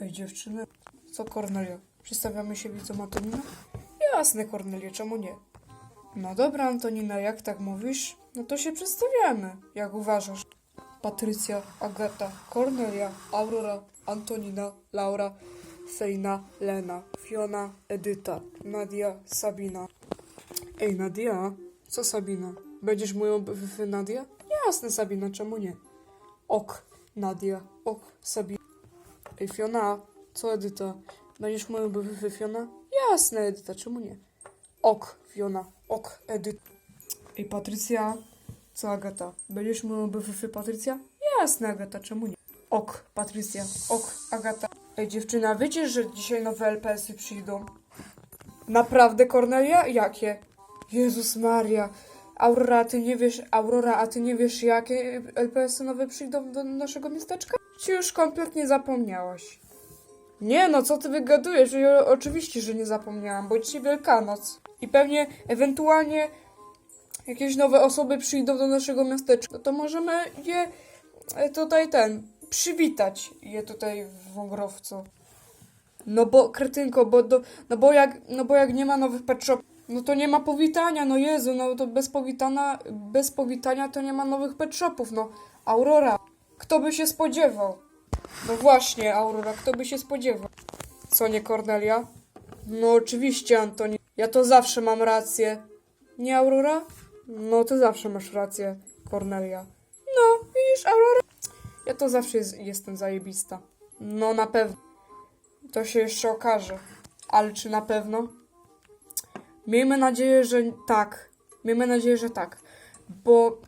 Ej, dziewczyny, co Kornelia? Przedstawiamy się widzom Antonina? Jasne, Kornelia, czemu nie? No dobra, Antonina, jak tak mówisz, no to się przedstawiamy, jak uważasz. Patrycja, Agata, Kornelia, Aurora, Antonina, Laura, Fejna, Lena, Fiona, Edyta, Nadia, Sabina. Ej, Nadia, co Sabina? Będziesz moją Nadia? Jasne, Sabina, czemu nie? Ok, Nadia, ok, Sabina. Ej, Fiona, co Edyta? Będziesz moją BFF Fiona? Jasne, Edyta, czemu nie? Ok, Fiona, ok, Edyta. Ej, Patrycja, co Agata? Będziesz moją BFF Patrycja? Jasne, Agata, czemu nie? Ok, Patrycja, ok, Agata. Ej, dziewczyna, wiecie, że dzisiaj nowe LPS-y przyjdą? Naprawdę, Kornelia? Jakie? Jezus Maria. Aurora, a ty nie wiesz, Aurora, a ty nie wiesz, jakie LPS-y nowe przyjdą do naszego miasteczka? Ci już kompletnie zapomniałaś. Nie no, co ty wygadujesz? Ja, oczywiście, że nie zapomniałam, bo dzisiaj Wielkanoc. I pewnie, ewentualnie jakieś nowe osoby przyjdą do naszego miasteczka. No to możemy je e, tutaj ten, przywitać je tutaj w Wągrowcu. No bo, kretynko, bo, do, no bo jak, no bo jak nie ma nowych pet shop, no to nie ma powitania, no Jezu, no to bez powitania, bez powitania to nie ma nowych pet shopów, no. Aurora, kto by się spodziewał? No właśnie, Aurora, kto by się spodziewał? Co nie, Cornelia? No oczywiście, Antoni. Ja to zawsze mam rację. Nie, Aurora? No, ty zawsze masz rację, Cornelia. No, widzisz, Aurora? Ja to zawsze jest, jestem zajebista. No, na pewno. To się jeszcze okaże. Ale czy na pewno? Miejmy nadzieję, że tak. Miejmy nadzieję, że tak. Bo,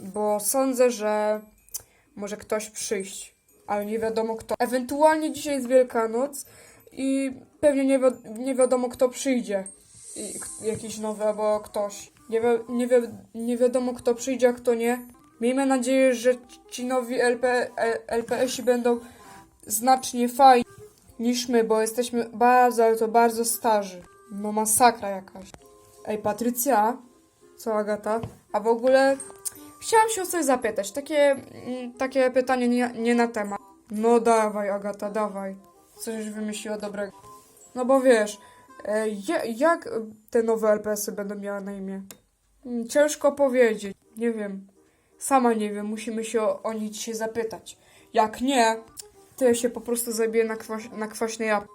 bo sądzę, że może ktoś przyjść, ale nie wiadomo kto. Ewentualnie dzisiaj jest Wielkanoc i pewnie nie, wi- nie wiadomo kto przyjdzie. I, jakiś nowy albo ktoś. Nie, wi- nie, wi- nie wiadomo kto przyjdzie, a kto nie. Miejmy nadzieję, że ci nowi LP, LPS-i będą znacznie fajni niż my, bo jesteśmy bardzo, ale to bardzo starzy. No masakra jakaś. Ej, Patrycja? Co, Agata? A w ogóle chciałam się o coś zapytać. Takie, mm, takie pytanie nie, nie na temat. No dawaj, Agata, dawaj. Coś wymyśliła dobrego. No bo wiesz, e, ja- jak te nowe LPS-y będą miały na imię? Mm, Ciężko powiedzieć. Nie wiem. Sama nie wiem, musimy się o, o nie dzisiaj zapytać. Jak nie, to ja się po prostu zabiję na, kwaś, na kwaśne jabłko.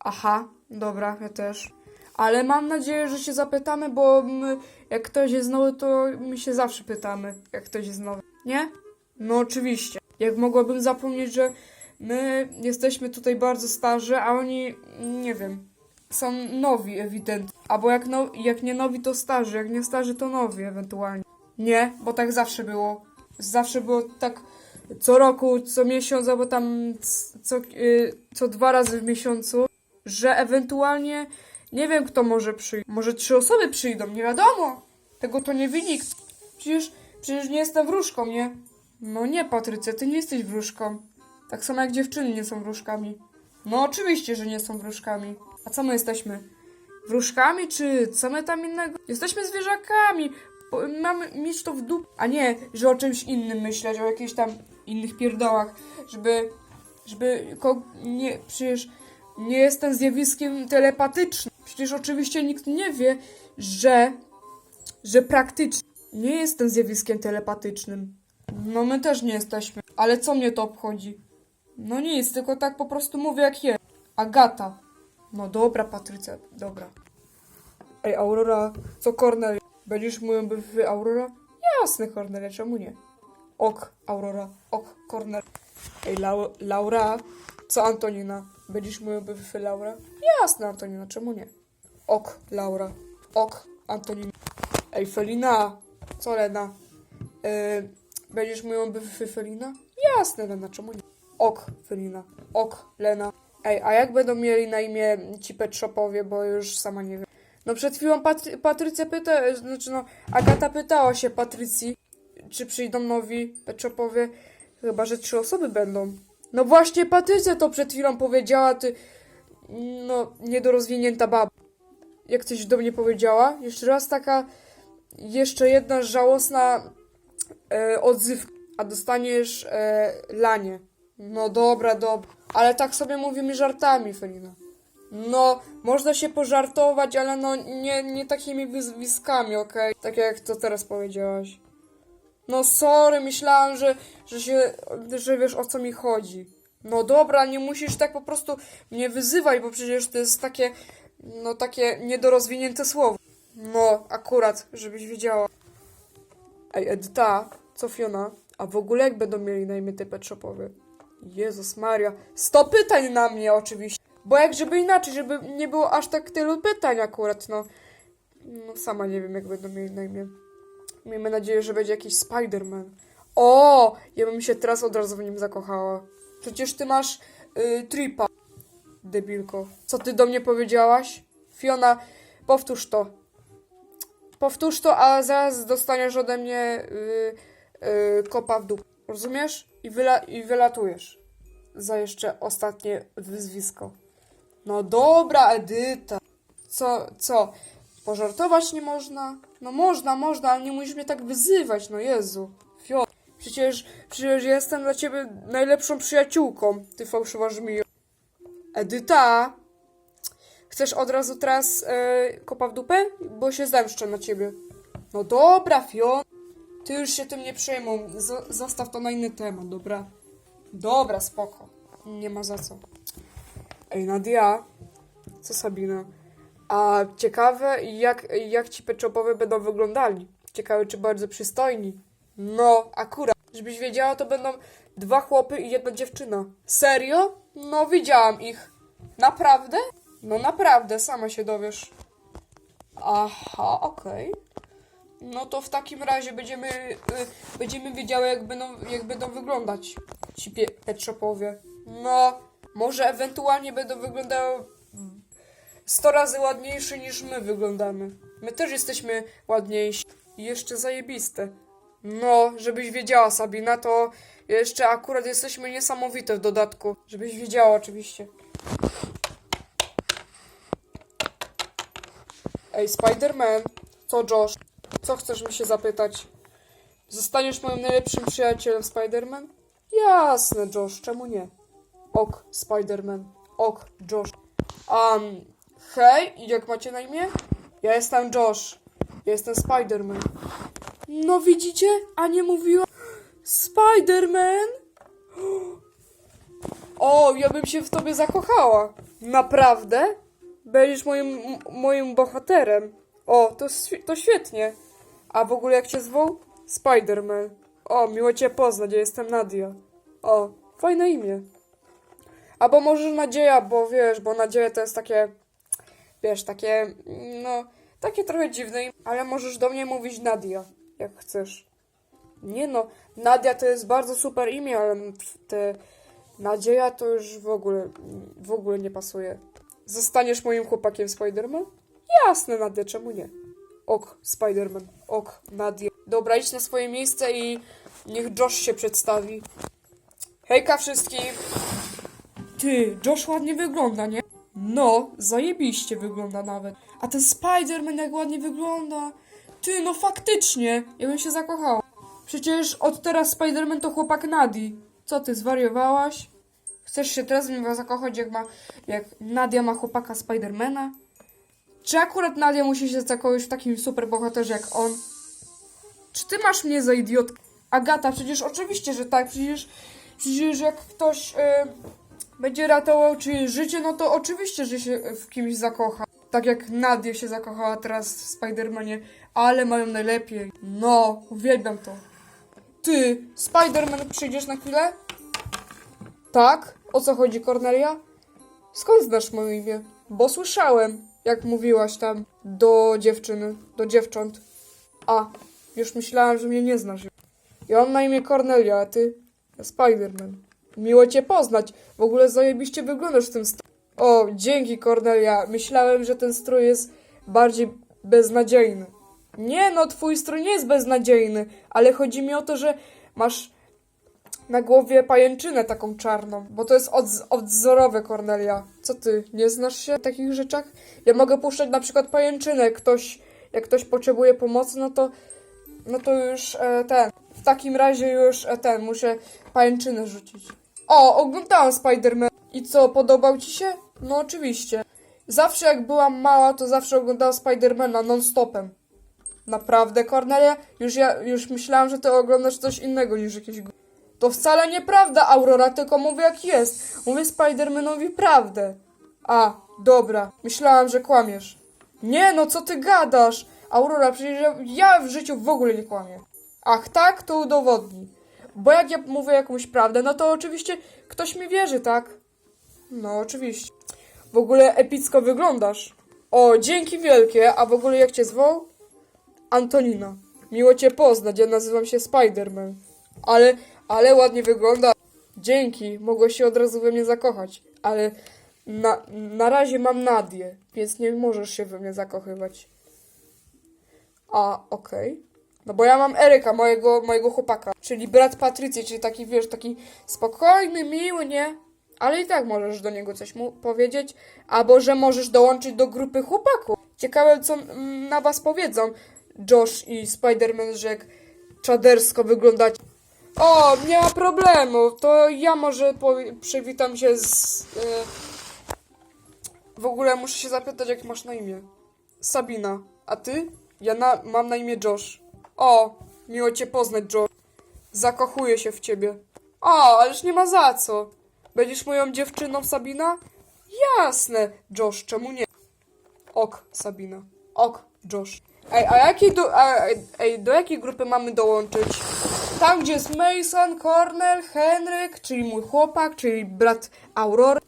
Aha, dobra, ja też. Ale mam nadzieję, że się zapytamy, bo my, jak ktoś jest nowy, to my się zawsze pytamy, jak ktoś jest nowy. Nie? No oczywiście. Jak mogłabym zapomnieć, że my jesteśmy tutaj bardzo starzy, a oni, nie wiem, są nowi ewidentnie. Albo jak, no, jak nie nowi, to starzy, jak nie starzy, to nowi ewentualnie. Nie, bo tak zawsze było. Zawsze było tak co roku, co miesiąc, albo tam co, y, co dwa razy w miesiącu, że ewentualnie nie wiem, kto może przyjść. Może trzy osoby przyjdą, nie wiadomo. Tego to nie wie nikt. Przecież, przecież nie jestem wróżką, nie? No nie, Patrycja, ty nie jesteś wróżką. Tak samo jak dziewczyny nie są wróżkami. No oczywiście, że nie są wróżkami. A co my jesteśmy? Wróżkami, czy co my tam innego? Jesteśmy zwierzakami. Mamy mieć to w dup... A nie, że o czymś innym myśleć, o jakichś tam innych pierdołach, żeby... Żeby... Nie, przecież nie jestem zjawiskiem telepatycznym. Przecież oczywiście nikt nie wie, że... Że praktycznie nie jestem zjawiskiem telepatycznym. No my też nie jesteśmy. Ale co mnie to obchodzi? No nic, tylko tak po prostu mówię jak jest. Agata. No dobra, Patrycja, dobra. Ej, Aurora, co Kornel? Będziesz by wy Aurora? Jasne, Kornelia, czemu nie? Ok, Aurora, ok, Kornel. Ej, Lau Laura, co Antonina? Będziesz by wy Laura? Jasne, Antonina, czemu nie? Ok, Laura, ok, Antonina. Ej, Felina, co Lena? Yy, będziesz mówią by wy Felina? Jasne, Lena, czemu nie? Ok, Felina, ok, Lena. Ej, a jak będą mieli na imię ci pet shopowie, bo już sama nie wiem. No przed chwilą Patry Patrycja pyta, znaczy no, Agata pytała się Patrycji, czy przyjdą nowi pet shopowie. Chyba, że trzy osoby będą. No właśnie Patrycja to przed chwilą powiedziała, ty, no, niedorozwinięta baba. Jak coś do mnie powiedziała? Jeszcze raz taka, jeszcze jedna żałosna e, odzyw, a dostaniesz e, lanie. No dobra, dobra. Ale tak sobie mówimy żartami, Felina. No, można się pożartować, ale no nie, nie takimi wyzwiskami, okej? Tak jak to teraz powiedziałaś. No sorry, myślałam, że, że się, że wiesz o co mi chodzi. No dobra, nie musisz tak po prostu mnie wyzywać, bo przecież to jest takie, no takie niedorozwinięte słowo. No, akurat, żebyś wiedziała. Ej, Edyta, co Fiona? A w ogóle jak będą mieli na imię te pet shopowe? Jezus Maria. Sto pytań na mnie oczywiście. Bo jak żeby inaczej, żeby nie było aż tak tylu pytań akurat, no. No sama nie wiem jak będą mieli na imię. Miejmy nadzieję, że będzie jakiś Spider-Man. O! Ja bym się teraz od razu w nim zakochała. Przecież ty masz y, tripa. Debilko. Co ty do mnie powiedziałaś? Fiona, powtórz to. Powtórz to, a zaraz dostaniesz ode mnie y, y, kopa w dół. Rozumiesz? I, wyla I wylatujesz. Za jeszcze ostatnie wyzwisko. No dobra, Edyta. Co, co? Pożartować nie można? No można, można, ale nie musisz mnie tak wyzywać, no Jezu. Fio. Przecież, przecież jestem dla ciebie najlepszą przyjaciółką, ty fałszywa żmijo. Edyta! Chcesz od razu teraz e, kopa w dupę? Bo się zemszczę na ciebie. No dobra, Fio. Ty już się tym nie przejmuj. Z- zostaw to na inny temat, dobra? Dobra, spoko. Nie ma za co. Ej, Nadia. Co Sabina? A ciekawe, jak, jak ci peczopowie będą wyglądali. Ciekawe, czy bardzo przystojni. No, akurat. Żebyś wiedziała, to będą dwa chłopy i jedna dziewczyna. Serio? No, widziałam ich. Naprawdę? No naprawdę, sama się dowiesz. Aha, okej. No to w takim razie będziemy, y, będziemy wiedziały, jak będą, jak będą wyglądać ci pie- pet shopowie. No, może ewentualnie będą wyglądały 100 razy ładniejsze niż my wyglądamy. My też jesteśmy ładniejsi. I jeszcze zajebiste. No, żebyś wiedziała, Sabina, to jeszcze akurat jesteśmy niesamowite w dodatku. Żebyś wiedziała, oczywiście. Ej, Spider-Man, co Josh? Co chcesz mi się zapytać? Zostaniesz moim najlepszym przyjacielem, Spider-Man? Jasne, Josh, czemu nie? Ok, Spider-Man. Ok, Josh. Um, hej, jak macie na imię? Ja jestem Josh. Ja jestem Spider-Man. No widzicie? A nie mówiła... Spider-Man? O, ja bym się w tobie zakochała. Naprawdę? Będziesz moim, moim bohaterem. O, to, to świetnie. A w ogóle jak cię zwoł? Spider-Man. O, miło cię poznać, ja jestem Nadia. O, fajne imię. Albo może Nadzieja, bo wiesz, bo Nadzieja to jest takie, wiesz, takie, no, takie trochę dziwne, ale możesz do mnie mówić Nadia, jak chcesz. Nie no, Nadia to jest bardzo super imię, ale te Nadzieja to już w ogóle, w ogóle nie pasuje. Zostaniesz moim chłopakiem Spider-Man? Jasne, Nadia, czemu nie? Ok, Spider-Man, ok, Nadia. Dobra, idź na swoje miejsce i niech Josh się przedstawi. Hejka wszystkim! Ty, Josh ładnie wygląda, nie? No, zajebiście wygląda nawet. A ten Spider-Man jak ładnie wygląda. Ty, no faktycznie, ja bym się zakochał. Przecież od teraz Spider-Man to chłopak Nadi. Co ty, zwariowałaś? Chcesz się teraz w niego zakochać, jak ma, jak Nadia ma chłopaka Spidermana? Czy akurat Nadia musi się zakochać w takim super bohaterze jak on? Czy ty masz mnie za idiotkę? Agata, przecież oczywiście, że tak, przecież, przecież jak ktoś e, będzie ratował czyjeś życie, no to oczywiście, że się w kimś zakocha. Tak jak Nadia się zakochała teraz w Spidermanie, ale mają najlepiej. No, uwielbiam to. Ty, Spiderman, przyjdziesz na chwilę? Tak? O co chodzi, Cornelia? Skąd znasz moje imię? Bo słyszałem, jak mówiłaś tam do dziewczyny, do dziewcząt. A, już myślałem, że mnie nie znasz. Ja mam na imię Cornelia, a ty? Spiderman. Miło cię poznać. W ogóle zajebiście wyglądasz w tym stroju. O, dzięki Cornelia. Myślałem, że ten strój jest bardziej beznadziejny. Nie no, twój strój nie jest beznadziejny, ale chodzi mi o to, że masz na głowie pajęczynę taką czarną, bo to jest odz- odwzorowe, Cornelia. Co ty, nie znasz się w takich rzeczach? Ja mogę puszczać na przykład pajęczynę, ktoś, jak ktoś potrzebuje pomocy, no to, no to już e, ten, w takim razie już e, ten, muszę pajęczynę rzucić. O, oglądałam Spider-Man. I co, podobał ci się? No oczywiście. Zawsze jak byłam mała, to zawsze oglądałam Spidermana non-stopem. Naprawdę, Cornelia? Już ja już myślałam, że ty oglądasz coś innego niż jakieś... To wcale nieprawda, Aurora, tylko mówię jak jest. Mówię Spidermanowi prawdę. A, dobra. Myślałam, że kłamiesz. Nie, no co ty gadasz? Aurora, przecież ja, ja w życiu w ogóle nie kłamię. Ach tak, to udowodnij. Bo jak ja mówię jakąś prawdę, no to oczywiście ktoś mi wierzy, tak? No, oczywiście. W ogóle epicko wyglądasz. O, dzięki wielkie, a w ogóle jak cię zwoł? Antonina. Miło cię poznać, ja nazywam się Spiderman. Ale, ale ładnie wygląda. Dzięki, mogłeś się od razu we mnie zakochać. Ale na, na razie mam Nadię, więc nie możesz się we mnie zakochywać. A, okej. No bo ja mam Eryka, mojego, mojego chłopaka, czyli brat Patrycji, czyli taki, wiesz, taki spokojny, miły, nie? Ale i tak możesz do niego coś mu powiedzieć, albo że możesz dołączyć do grupy chłopaków. Ciekawe, co mm, na was powiedzą Josh i Spider-Man, że jak czadersko wyglądacie. O, nie ma problemu, to ja może przywitam się z... y, W ogóle muszę się zapytać, jak masz na imię. Sabina, a ty? Ja na, mam na imię Josh. O, miło cię poznać, Josh. Zakochuję się w ciebie. O, ależ nie ma za co. Będziesz moją dziewczyną, Sabina? Jasne, Josh, czemu nie? Ok, Sabina. Ok, Josh. Ej, a jakiej do, a, ej, do jakiej grupy mamy dołączyć? Tam, gdzie jest Mason, Cornel, Henryk, czyli mój chłopak, czyli brat Aurory,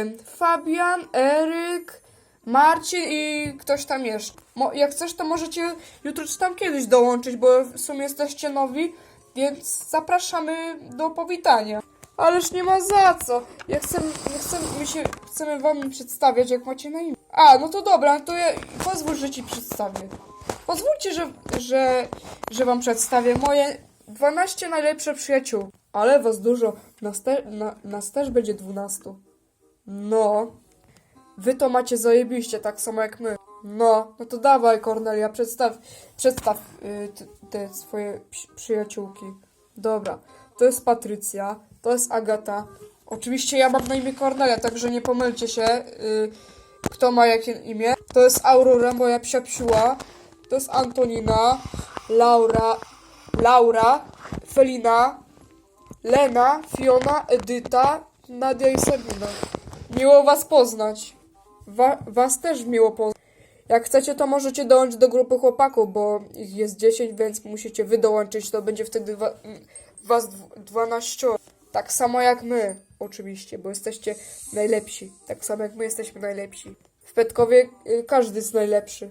ym, Fabian, Eryk, Marcin i ktoś tam jeszcze. Mo, jak chcesz, to możecie jutro czy tam kiedyś dołączyć, bo w sumie jesteście nowi, więc zapraszamy do powitania. Ależ nie ma za co. Ja chcę, ja chcę, my się chcemy wam przedstawiać, jak macie na imię. A, no to dobra, to ja pozwól, że ci przedstawię. Pozwólcie, że, że, że wam przedstawię moje 12 najlepsze przyjaciół. Ale was dużo. Nas, te, na, nas też będzie 12. No. Wy to macie zajebiście, tak samo jak my. No, no to dawaj, Kornelia, przedstaw, przedstaw y, t- te swoje przyjaciółki. Dobra, to jest Patrycja, to jest Agata. Oczywiście ja mam na imię Kornelia, także nie pomylcie się, y, kto ma jakie imię. To jest Aurora, moja psia psiła. To jest Antonina, Laura, Laura, Felina, Lena, Fiona, Edyta, Nadia i Sabina. Miło was poznać. Wa was też miło poznać. Jak chcecie, to możecie dołączyć do grupy chłopaków, bo ich jest 10, więc musicie wy dołączyć. To będzie wtedy wa m, was dw- 12. Tak samo jak my, oczywiście, bo jesteście najlepsi. Tak samo jak my jesteśmy najlepsi. W Petkowie y, każdy jest najlepszy.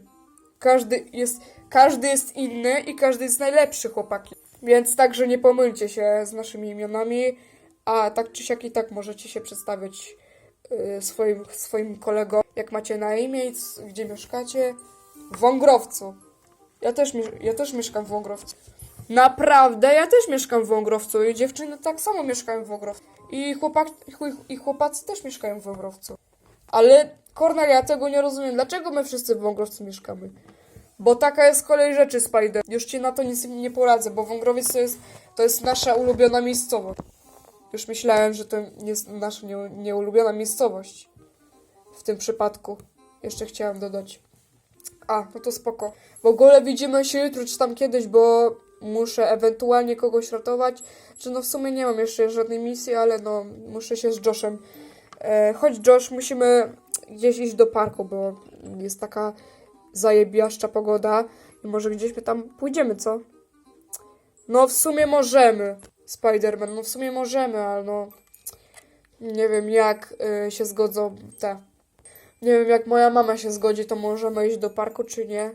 Każdy jest, każdy jest inny i każdy jest najlepszy, chłopaki. Więc także nie pomylcie się z naszymi imionami, a tak czy siak i tak możecie się przedstawić y, swoim, swoim kolegom, jak macie na imię i gdzie mieszkacie. W Wągrowcu. Ja też, ja też mieszkam w Wągrowcu. Naprawdę, ja też mieszkam w Wągrowcu i dziewczyny tak samo mieszkają w Wągrowcu. I, chłopak, i- chłopacy też mieszkają w Wągrowcu. Ale Kornel, ja tego nie rozumiem. Dlaczego my wszyscy w Wągrowcu mieszkamy? Bo taka jest kolej rzeczy, Spider. Już ci na to nic nie poradzę, bo Wągrowiec to jest, to jest nasza ulubiona miejscowość. Już myślałem, że to jest nasza nie, nieulubiona miejscowość. W tym przypadku. Jeszcze chciałam dodać. A, no to spoko. W ogóle widzimy się jutro czy tam kiedyś, bo muszę ewentualnie kogoś ratować. Czy no w sumie nie mam jeszcze żadnej misji, ale no muszę się z Joshem. E, Josh, musimy gdzieś iść do parku, bo jest taka zajebiaszcza pogoda i może gdzieś my tam pójdziemy, co? No w sumie możemy, Spider-Man, no w sumie możemy, ale no nie wiem jak y, się zgodzą te. Nie wiem jak moja mama się zgodzi, to możemy iść do parku czy nie.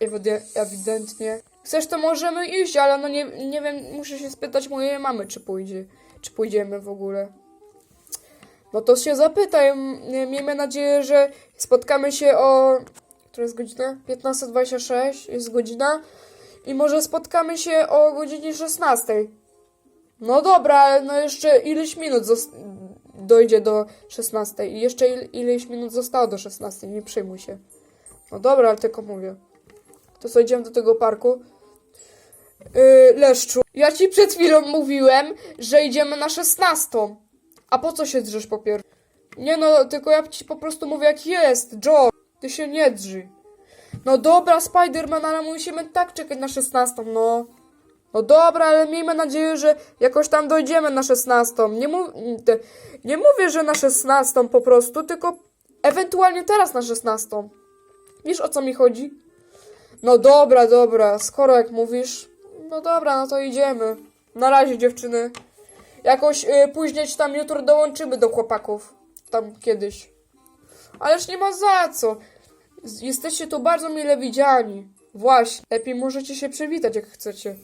Ewide- ewidentnie. Chcesz, to możemy iść, ale no nie, nie wiem, muszę się spytać mojej mamy, czy pójdzie, czy pójdziemy w ogóle. No to się zapytaj. Miejmy nadzieję, że spotkamy się o. Która jest godzina? 15.26 jest godzina. I może spotkamy się o godzinie 16. No dobra, ale no jeszcze ileś minut dojdzie do 16. I jeszcze il- ileś minut zostało do 16. Nie przejmuj się. No dobra, ale tylko mówię. To co, idziemy do tego parku. Yy, Leszczu, ja ci przed chwilą mówiłem, że idziemy na szesnastą. A po co się drzesz po pierwsze? Nie no, tylko ja ci po prostu mówię jak jest, Joe. Ty się nie drży. No dobra, Spiderman, ale musimy tak czekać na szesnastą, no. No dobra, ale miejmy nadzieję, że jakoś tam dojdziemy na szesnastą. Nie, mów, te, nie mówię, że na szesnastą po prostu, tylko ewentualnie teraz na szesnastą. Wiesz o co mi chodzi? No dobra, dobra, skoro jak mówisz, no dobra, no to idziemy. Na razie dziewczyny. Jakoś y, później czy tam jutro dołączymy do chłopaków. Tam kiedyś. Ależ nie ma za co. Jesteście tu bardzo mile widziani. Właśnie. Lepiej możecie się przywitać jak chcecie.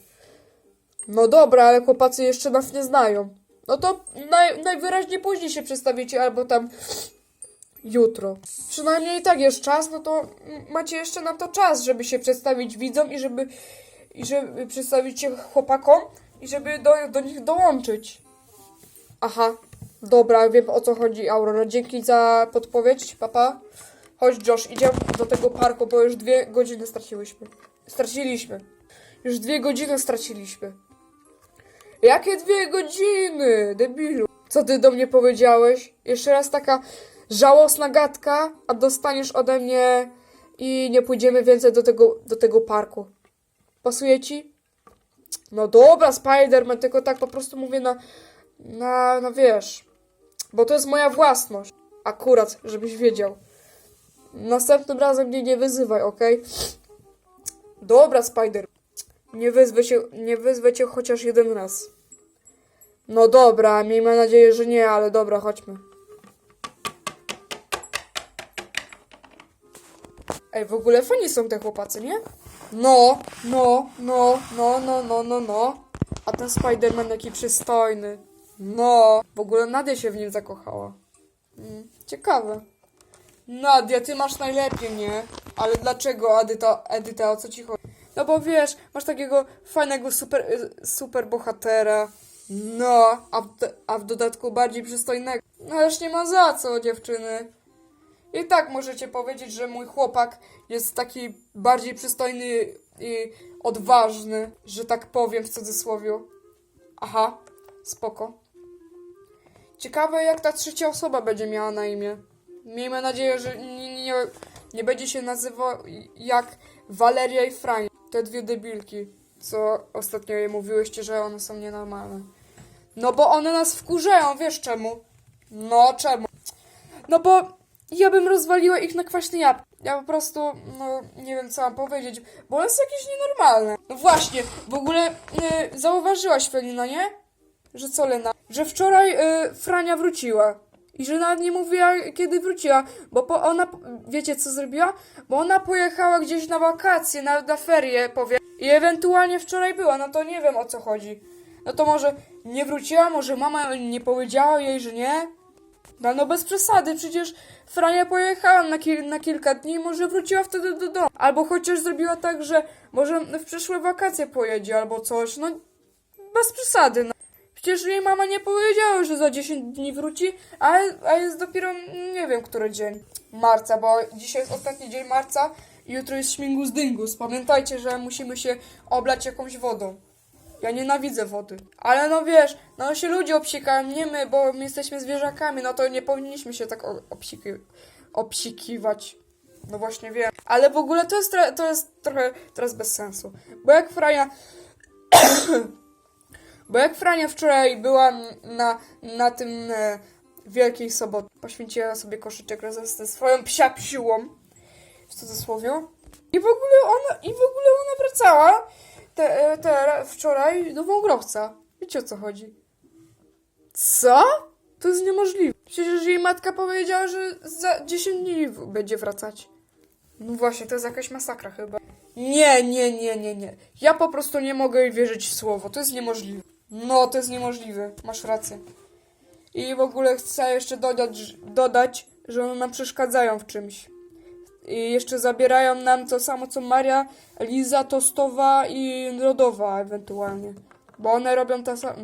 No dobra, ale chłopacy jeszcze nas nie znają. No to naj, najwyraźniej później się przedstawicie, albo tam jutro. Przynajmniej tak jest czas, no to macie jeszcze na to czas, żeby się przedstawić widzom i żeby, i żeby przedstawić się chłopakom i żeby do, do nich dołączyć. Aha, dobra, wiem o co chodzi, Aurora. Dzięki za podpowiedź, papa. Chodź, Josh, idziemy do tego parku, bo już dwie godziny straciłyśmy. Straciliśmy. Już dwie godziny straciliśmy. Jakie dwie godziny, debilu? Co ty do mnie powiedziałeś? Jeszcze raz taka żałosna gadka, a dostaniesz ode mnie i nie pójdziemy więcej do tego, do tego parku. Pasuje ci? No dobra, Spiderman, tylko tak po prostu mówię na, na, na wiesz, bo to jest moja własność. Akurat, żebyś wiedział. Następnym razem mnie nie wyzywaj, okej? Dobra, Spider. Nie wyzwę cię, nie wyzwę cię chociaż jeden raz. No dobra, miejmy nadzieję, że nie, ale dobra, chodźmy. Ej, w ogóle fajni są te chłopacy, nie? No, no, no, no, no, no, no, no. A ten Spiderman jaki przystojny. No, w ogóle Nadia się w nim zakochała. Mm, ciekawe. Nadia, ty masz najlepiej, nie? Ale dlaczego, Edyta, Edyta, o co ci chodzi? No bo wiesz, masz takiego fajnego super, y, super bohatera. No, a w, a w dodatku bardziej przystojnego. No ależ nie ma za co, dziewczyny. I tak możecie powiedzieć, że mój chłopak jest taki bardziej przystojny i odważny, że tak powiem w cudzysłowie. Aha, spoko. Ciekawe jak ta trzecia osoba będzie miała na imię. Miejmy nadzieję, że nie, nie, nie będzie się nazywał jak Valeria i Fran. Te dwie debilki, co ostatnio je mówiłyście, że one są nienormalne. No bo one nas wkurzają, wiesz czemu? No czemu? No bo ja bym rozwaliła ich na kwaśny jab. Ja po prostu, no nie wiem co mam powiedzieć, bo one są jakieś nienormalne. No właśnie, w ogóle e, zauważyłaś Felina, nie? Że co Lena? Że wczoraj e, Frania wróciła. I że nawet nie mówiła, kiedy wróciła, bo po ona, wiecie co zrobiła? Bo ona pojechała gdzieś na wakacje, na, na ferie, powie. I ewentualnie wczoraj była, no to nie wiem o co chodzi. No to może nie wróciła, może mama nie powiedziała jej, że nie? No, no bez przesady, przecież Frania pojechała na, kil- na kilka dni, może wróciła wtedy do domu. Albo chociaż zrobiła tak, że może w przyszłe wakacje pojedzie albo coś, no bez przesady. No. Przecież jej mama nie powiedziała, że za 10 dni wróci, a, a jest dopiero nie wiem, który dzień marca, bo dzisiaj jest ostatni dzień marca i jutro jest śmigus dyngus. Pamiętajcie, że musimy się oblać jakąś wodą. Ja nienawidzę wody. Ale no wiesz, no się ludzie obsikają, nie my, bo my jesteśmy zwierzakami, no to nie powinniśmy się tak obsiki obsikiwać. No właśnie wiem. Ale w ogóle to jest, to jest trochę teraz bez sensu. Bo jak Frania... bo jak Frania wczoraj była na, na tym e, Wielkiej Soboty, poświęciła sobie koszyczek razem ze swoją psia psiłą, w cudzysłowie. I w ogóle ona, i w ogóle ona wracała te, e, te, wczoraj do Wągrowca. Wiecie o co chodzi? Co? To jest niemożliwe. Przecież jej matka powiedziała, że za 10 dni będzie wracać. No właśnie, to jest jakaś masakra chyba. Nie, nie, nie, nie, nie. Ja po prostu nie mogę jej wierzyć w słowo. To jest niemożliwe. No, to jest niemożliwe. Masz rację. I w ogóle chcę jeszcze dodać, dodać że one nam przeszkadzają w czymś. I jeszcze zabierają nam to samo co Maria, Liza, Tostowa i Lodowa ewentualnie. Bo one robią to samo.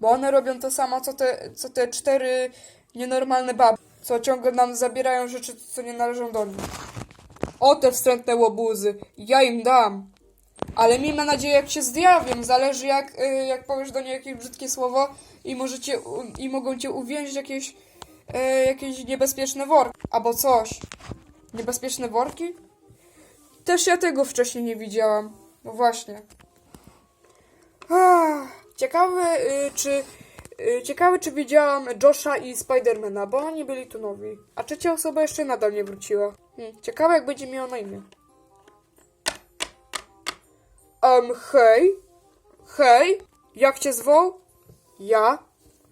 Bo one robią to samo co te, co te cztery nienormalne baby. Co ciągle nam zabierają rzeczy, co nie należą do nich. O te wstrętne łobuzy. Ja im dam. Ale miejmy nadzieję, jak się zjawiem. Zależy, jak, y, jak powiesz do niej jakieś brzydkie słowo i, możecie, i mogą cię uwięzić jakieś, y, jakieś niebezpieczne worki. Albo coś. Niebezpieczne worki? Też ja tego wcześniej nie widziałam. No właśnie. Ah, ciekawe, y, czy. y, Ciekawe, czy widziałam Josha i Spidermana, bo oni byli tu nowi. A trzecia osoba jeszcze nadal nie wróciła. Hmm, ciekawe, jak będzie miała na imię. Um, hej? Hej? Jak cię zwoł? Ja?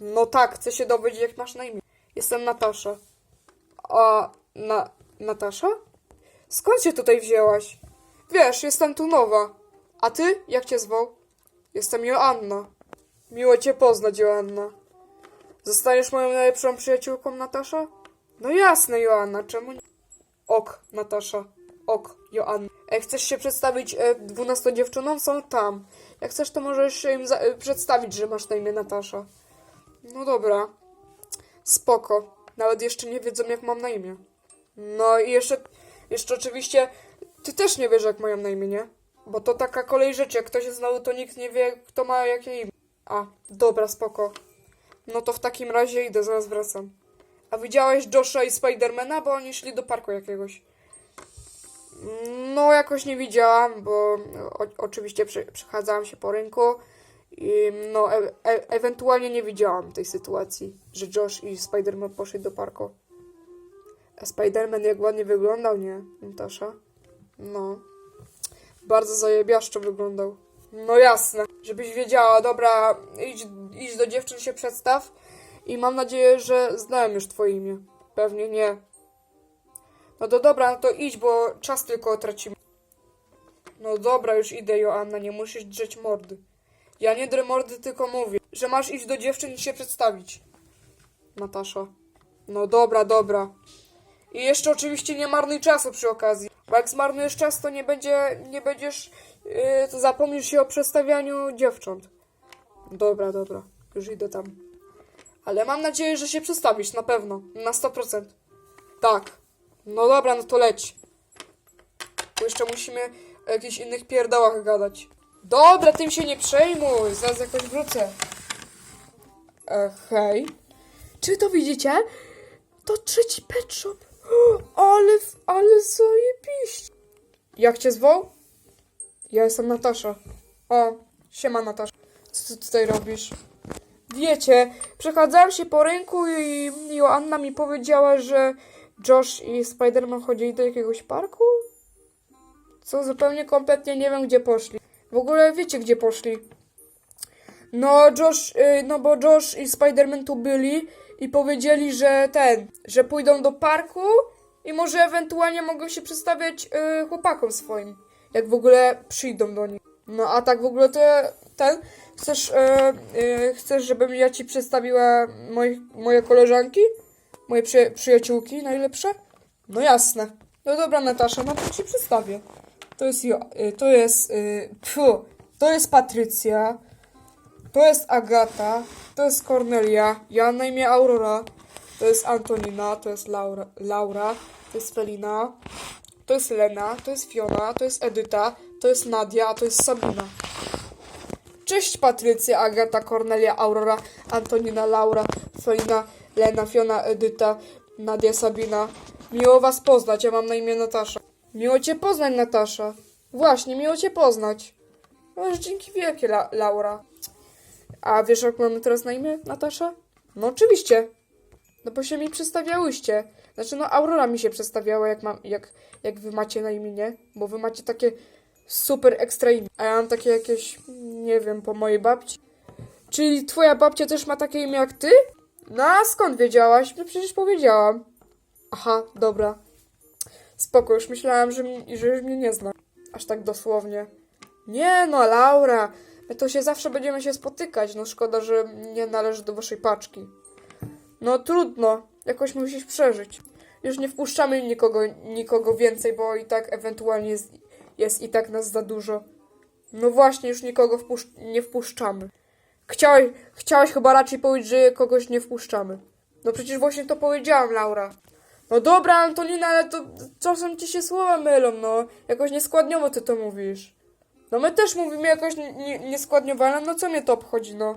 No tak, chcę się dowiedzieć, jak masz na imię. Jestem Natasza. A, na... Natasza? Skąd się tutaj wzięłaś? Wiesz, jestem tu nowa. A ty? Jak cię zwoł? Jestem Joanna. Miło cię poznać, Joanna. Zostaniesz moją najlepszą przyjaciółką, Natasza? No jasne, Joanna, czemu nie? Ok, Natasza. Ok, Joanna. E, chcesz się przedstawić e, dwunastu dziewczynom? Są tam. Jak chcesz, to możesz im e, przedstawić, że masz na imię Natasza. No dobra. Spoko. Nawet jeszcze nie wiedzą, jak mam na imię. No i jeszcze, jeszcze oczywiście, ty też nie wiesz, jak mają na imię, nie? Bo to taka kolej rzeczy, jak ktoś jest znowu, to nikt nie wie, kto ma jakie imię. A, dobra, spoko. No to w takim razie idę, zaraz wracam. A widziałeś Josha i Spidermana, bo oni szli do parku jakiegoś. No, jakoś nie widziałam, bo o, oczywiście przy, przechadzałam się po rynku i no, e, e, ewentualnie nie widziałam tej sytuacji, że Josh i Spiderman poszli do parku. A Spiderman jak ładnie wyglądał, nie, Natasza? No. Bardzo zajebiaszczo wyglądał. No jasne. Żebyś wiedziała, dobra, idź, idź do dziewczyn, się przedstaw i mam nadzieję, że znałem już twoje imię. Pewnie nie. No to dobra, no to idź, bo czas tylko tracimy. No dobra, już idę, Joanna, nie musisz drzeć mordy. Ja nie drę mordy, tylko mówię, że masz iść do dziewczyn i się przedstawić. Natasza. No dobra, dobra. I jeszcze oczywiście nie marnuj czasu przy okazji, bo jak zmarnujesz czas, to nie będzie, nie będziesz, yy, to zapomnisz się o przedstawianiu dziewcząt. Dobra, dobra, już idę tam. Ale mam nadzieję, że się przedstawisz, na pewno, na 100%. Tak. No dobra, no to leć. Bo jeszcze musimy o jakichś innych pierdołach gadać. Dobra, tym się nie przejmuj, zaraz jakoś wrócę. E, hej. Czy to widzicie? To trzeci pet shop. Ale, ale zajebiście. Jak cię zwoł? Ja jestem Natasza. O, siema Natasza. Co ty tutaj robisz? Wiecie, przechadzałam się po rynku i Joanna mi powiedziała, że Josh i Spiderman chodzili do jakiegoś parku? Co zupełnie kompletnie nie wiem, gdzie poszli. W ogóle wiecie, gdzie poszli? No, Josh, y, no bo Josh i Spiderman tu byli i powiedzieli, że ten, że pójdą do parku i może ewentualnie mogą się przedstawiać y, chłopakom swoim, jak w ogóle przyjdą do nich. No a tak w ogóle to ten, chcesz, y, y, chcesz, żebym ja ci przedstawiła moich, moje koleżanki? Moje przy, przyjaciółki najlepsze? No jasne. No dobra, Natasza, no to ci przedstawię. To jest jo, y, to jest, y, pfu, to jest Patrycja, to jest Agata, to jest Kornelia, ja na imię Aurora, to jest Antonina, to jest Laura, Laura, to jest Felina, to jest Lena, to jest Fiona, to jest Edyta, to jest Nadia, a to jest Sabina. Cześć Patrycja, Agata, Kornelia, Aurora, Antonina, Laura, Felina, Lena, Fiona, Edyta, Nadia, Sabina. Miło was poznać, ja mam na imię Natasza. Miło cię poznać, Natasza. Właśnie, miło cię poznać. No, dzięki wielkie, La Laura. A wiesz, jak mamy teraz na imię, Natasza? No oczywiście. No bo się mi przedstawiałyście. Znaczy, no Aurora mi się przedstawiała, jak, mam, jak, jak wy macie na imię, nie? Bo wy macie takie super ekstra imię. A ja mam takie jakieś, nie wiem, po mojej babci. Czyli twoja babcia też ma takie imię jak ty? No a skąd wiedziałaś? No przecież powiedziałam. Aha, dobra. Spoko, już myślałam, że, mi, że już mnie nie zna. Aż tak dosłownie. Nie no, Laura. To się zawsze będziemy się spotykać. No szkoda, że nie należy do waszej paczki. No trudno. Jakoś musisz przeżyć. Już nie wpuszczamy nikogo, nikogo więcej, bo i tak ewentualnie jest, jest i tak nas za dużo. No właśnie, już nikogo nie wpuszczamy. Chciałeś, chciałaś chyba raczej powiedzieć, że kogoś nie wpuszczamy. No przecież właśnie to powiedziałam, Laura. No dobra, Antonina, ale to czasem ci się słowa mylą, no. Jakoś nieskładniowo ty to mówisz. No my też mówimy jakoś nie- nie- nieskładniowane, no co mnie to obchodzi, no.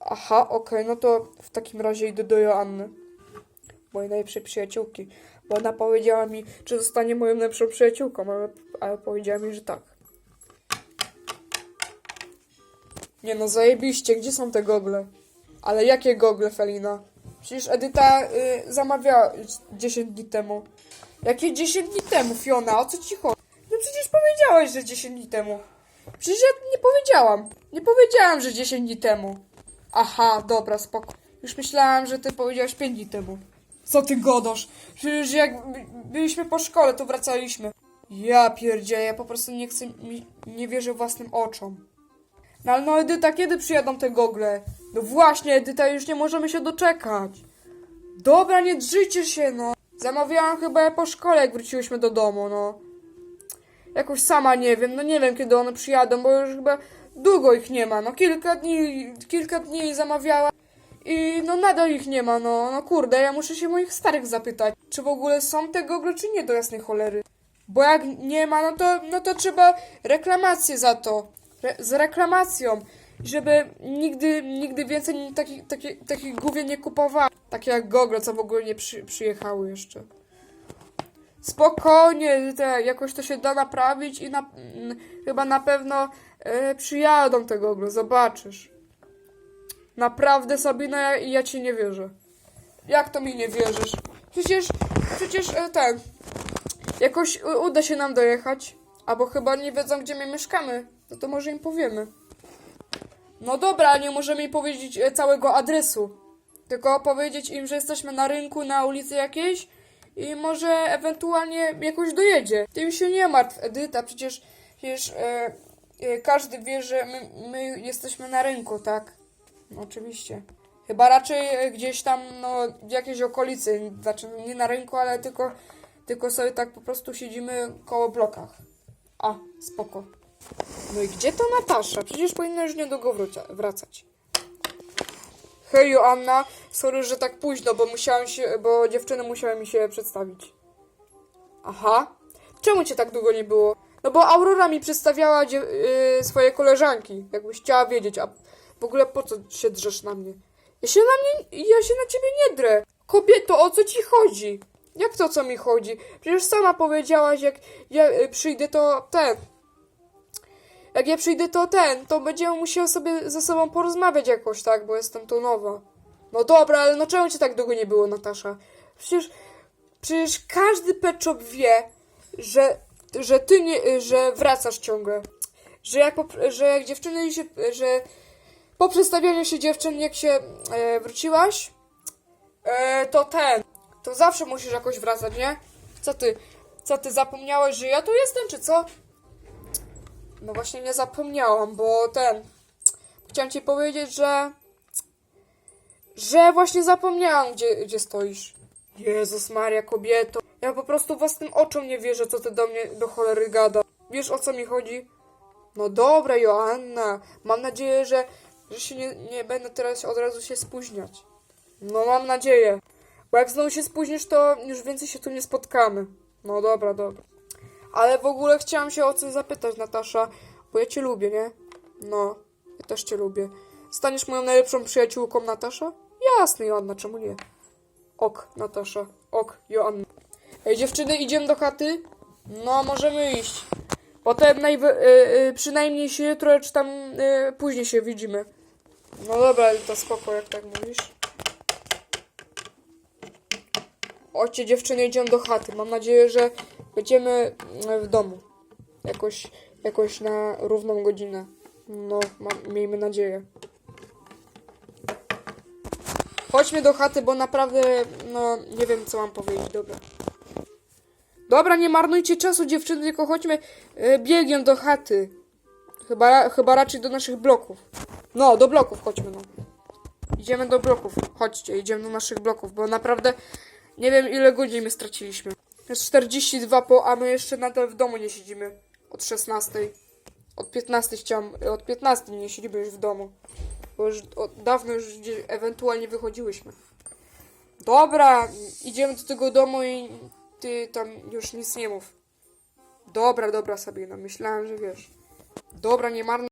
Aha, okej, no to w takim razie idę do Joanny. Mojej najlepszej przyjaciółki. Bo ona powiedziała mi, czy zostanie moją najlepszą przyjaciółką, ale, ale powiedziała mi, że tak. Nie no, zajebiście, gdzie są te gogle? Ale jakie gogle, Felina? Przecież Edyta y, zamawiała 10 dni temu. Jakie 10 dni temu, Fiona? O co ci chodzi? Przecież powiedziałaś, że 10 dni temu. Przecież ja nie powiedziałam. Nie powiedziałam, że 10 dni temu. Aha, dobra, spoko. Już myślałam, że ty powiedziałaś 5 dni temu. Co ty godasz? Przecież jak by- byliśmy po szkole, to wracaliśmy. Ja pierdzielę, ja po prostu nie chcę, nie wierzę własnym oczom. No ale no Edyta, kiedy przyjadą te gogle? No właśnie, Edyta, już nie możemy się doczekać. Dobra, nie drzyjcie się, no. Zamawiałam chyba je po szkole, jak wróciłyśmy do domu, no. Jakoś sama nie wiem, no nie wiem kiedy one przyjadą, bo już chyba długo ich nie ma, no kilka dni, kilka dni zamawiała i no nadal ich nie ma, no, no kurde, ja muszę się moich starych zapytać, czy w ogóle są te gogle, czy nie do jasnej cholery. Bo jak nie ma, no to, no to trzeba reklamację za to, Re z reklamacją, żeby nigdy, nigdy więcej takich taki, takich głównie nie kupowała, takie jak gogle, co w ogóle nie przy przyjechały jeszcze. Spokojnie, te, jakoś to się da naprawić i na, mm, chyba na pewno e, przyjadą te gogle, zobaczysz. Naprawdę, Sabina, ja, ja ci nie wierzę. Jak to mi nie wierzysz? Przecież, przecież e, ten, jakoś uda się nam dojechać, albo chyba nie wiedzą, gdzie my mieszkamy, no to może im powiemy. No dobra, nie możemy im powiedzieć e, całego adresu, tylko powiedzieć im, że jesteśmy na rynku, na ulicy jakiejś, i może ewentualnie jakoś dojedzie. Tym się nie martw, Edyta, przecież, przecież e, e, każdy wie, że my, my jesteśmy na rynku, tak? Oczywiście. Chyba raczej e, gdzieś tam, no, w jakiejś okolicy, znaczy nie na rynku, ale tylko, tylko sobie tak po prostu siedzimy koło blokach. A, spoko. No i gdzie to Natasza? Przecież powinna już niedługo wracać. Hej Joanna, sorry, że tak późno, bo musiałam się, bo dziewczyny musiały mi się przedstawić. Aha. Czemu cię tak długo nie było? No bo Aurora mi przedstawiała yy, swoje koleżanki, jakbyś chciała wiedzieć, a w ogóle po co się drzesz na mnie? Ja się na mnie, ja się na ciebie nie drę. Kobieto, o co ci chodzi? Jak to, co mi chodzi? Przecież sama powiedziałaś, jak ja y, przyjdę, to ten, jak ja przyjdę, to ten, to będziemy musieli sobie ze sobą porozmawiać jakoś, tak, bo jestem tu nowa. No dobra, ale no czemu cię tak długo nie było, Natasza? Przecież, przecież każdy pet shop wie, że, że ty nie, że wracasz ciągle. Że jak, że jak dziewczyny się, że po przedstawianiu się dziewczyn, jak się e, wróciłaś, e, to ten, to zawsze musisz jakoś wracać, nie? Co ty, co ty zapomniałeś, że ja tu jestem, czy co? No właśnie nie zapomniałam, bo ten. Chciałam ci powiedzieć, że. Że właśnie zapomniałam, gdzie, gdzie stoisz. Jezus Maria, kobieto. Ja po prostu własnym oczom nie wierzę, co ty do mnie do cholery gada. Wiesz o co mi chodzi? No dobra, Joanna. Mam nadzieję, że, że się nie, nie będę teraz od razu się spóźniać. No mam nadzieję. Bo jak znowu się spóźnisz, to już więcej się tu nie spotkamy. No dobra, dobra. Ale w ogóle chciałam się o coś zapytać, Natasza, bo ja cię lubię, nie? No, ja też cię lubię. Staniesz moją najlepszą przyjaciółką, Natasza? Jasne, Joanna, czemu nie? Ok, Natasza, ok, Joanna. Ej, dziewczyny, idziemy do chaty? No, możemy iść. Potem najwy- y, y, przynajmniej się jutro, czy tam y, później się widzimy. No dobra, to spoko, jak tak mówisz. Chodźcie dziewczyny, idziemy do chaty. Mam nadzieję, że będziemy mm, w domu. Jakoś, jakoś na równą godzinę. No, mam, miejmy nadzieję. Chodźmy do chaty, bo naprawdę, no, nie wiem, co mam powiedzieć. Dobra. Dobra, nie marnujcie czasu, dziewczyny, tylko chodźmy e, biegiem do chaty. Chyba, chyba raczej do naszych bloków. No, do bloków chodźmy, no. Idziemy do bloków. Chodźcie, idziemy do naszych bloków, bo naprawdę nie wiem ile godzin my straciliśmy. Jest 42 po, a my jeszcze nadal w domu nie siedzimy. Od 16. Od 15 chciałam, od 15 nie siedzimy już w domu. Bo już od dawno już gdzieś ewentualnie wychodziłyśmy. Dobra, idziemy do tego domu i ty tam już nic nie mów. Dobra, dobra Sabina, myślałem, że wiesz. Dobra, nie marnuj